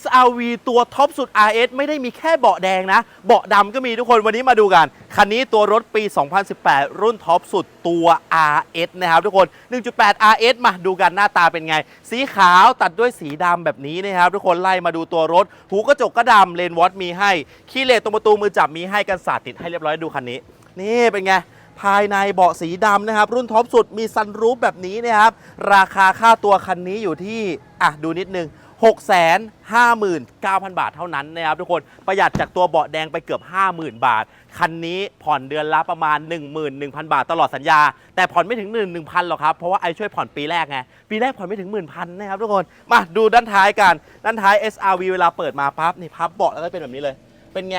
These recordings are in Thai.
SRV ตัวท็อปสุด RS ไม่ได้มีแค่เบาะแดงนะ เบาะดำก็มีทุกคนวันนี้มาดูกัน คันนี้ตัวรถปี 2018 รุ่นท็อปสุดตัว RS นะครับทุกคน 1.8 RS มาดูกันหน้าตาเป็นไง สีขาวตัดด้วยสีดำแบบนี้นะครับ ทุกคนไล่มาดูตัวรถ หูกระจกก็ดำเลนวอตมีให้ คีย์เลสตรงประตูมือจับมีให้กันสาดติดให้เรียบร้อยดูคันนี้ นี่เป็นไงภายในเบาะสีดำนะครับ รุ่นท็อปสุดมีซันรูฟแบบนี้นะครับ ราคาค่าตัวคันนี้อยู่ที่ อะ ดูนิดนึง 659,000 บาทเท่านั้นนะครับทุกคนประหยัดจากตัวเบาะแดงไปเกือบ 50,000 บาท คันนี้ผ่อนเดือนละประมาณ 11,000 บาทตลอดสัญญา แต่ผ่อนไม่ถึง1,000หรอกครับ เพราะว่าไอช่วยผ่อนปีแรกไง ปีแรกผ่อนไม่ถึง10,000 นะครับทุกคน มาดูด้านท้ายกัน ด้านท้าย SRV เวลาเปิดมาปั๊บนี่พับเบาะแล้วก็เป็นแบบนี้เลย เป็นไง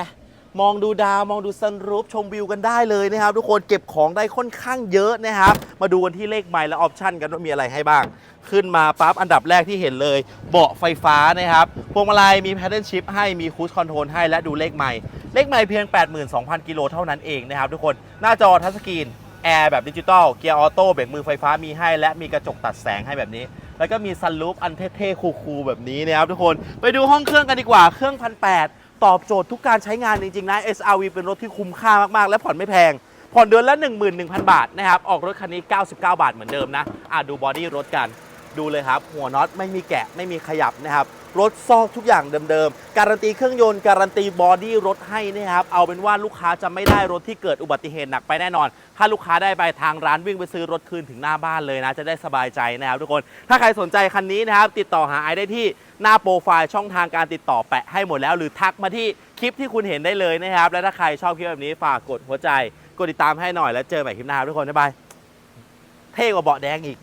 มองดูดาวมองดูซันรูฟชมวิวกันได้เลยนะครับ ทุกคนเก็บของได้ค่อนข้างเยอะนะครับ มาดูกันที่เลขไมล์และออปชันกันว่ามีอะไรให้บ้าง ขึ้นมาปั๊บอันดับแรกที่เห็นเลย เบาะไฟฟ้านะครับพวงมาลัยมีแพดเดิลชิพให้มีคูชคอนโทรลให้และดูเลขไมล์เลขไมล์เพียง 82,000 กิโลเท่านั้นเองนะครับทุกคนหน้าจอทัชสกรีนแอร์แบบดิจิตอลเกียร์ออโต้เบรกมือไฟฟ้ามีให้ และมีกระจกตัดแสงให้แบบนี้ แล้วก็มีซันรูฟอันเท่ๆคูลๆแบบนี้นะครับทุกคนไปดูห้องเครื่องกันดีกว่าเครื่องพันแตอบโจทย์ทุกการใช้งานจริง ๆ นะ SRV เป็นรถที่คุ้มค่ามาก ๆ และผ่อนไม่แพง ผ่อนเดือนละ 11,000 บาทนะครับ ออกรถคันนี้ 99 บาทเหมือนเดิมนะอะดูบอดี้รถกัน ดูเลยครับ หัวน็อตไม่มีแกะไม่มีขยับนะครับ รถซอกทุกอย่างเดิม ๆ การันตีเครื่องยนต์ การันตีบอดี้รถให้นะครับ เอาเป็นว่าลูกค้าจะไม่ได้รถที่เกิดอุบัติเหตุหนักไปแน่นอน ถ้าลูกค้าได้ไปทางร้านวิ่งไปซื้อรถคืนถึงหน้าบ้านเลยนะ จะได้สบายใจนะครับทุกคน ถ้าใครสนใจคันนี้นะครับ ติดต่อหาไอได้ที่ หน้าโปรไฟล์ช่องทางการติดต่อแปะให้หมดแล้ว หรือทักมาที่คลิปที่คุณเห็นได้เลยนะครับ และถ้าใครชอบคลิปแบบนี้ฝากกดหัวใจ กดติดตามให้หน่อยแล้วเจอใหม่คลิปหน้าครับทุกคนบ๊ายบายเท่กว่าเบาะแดงอีก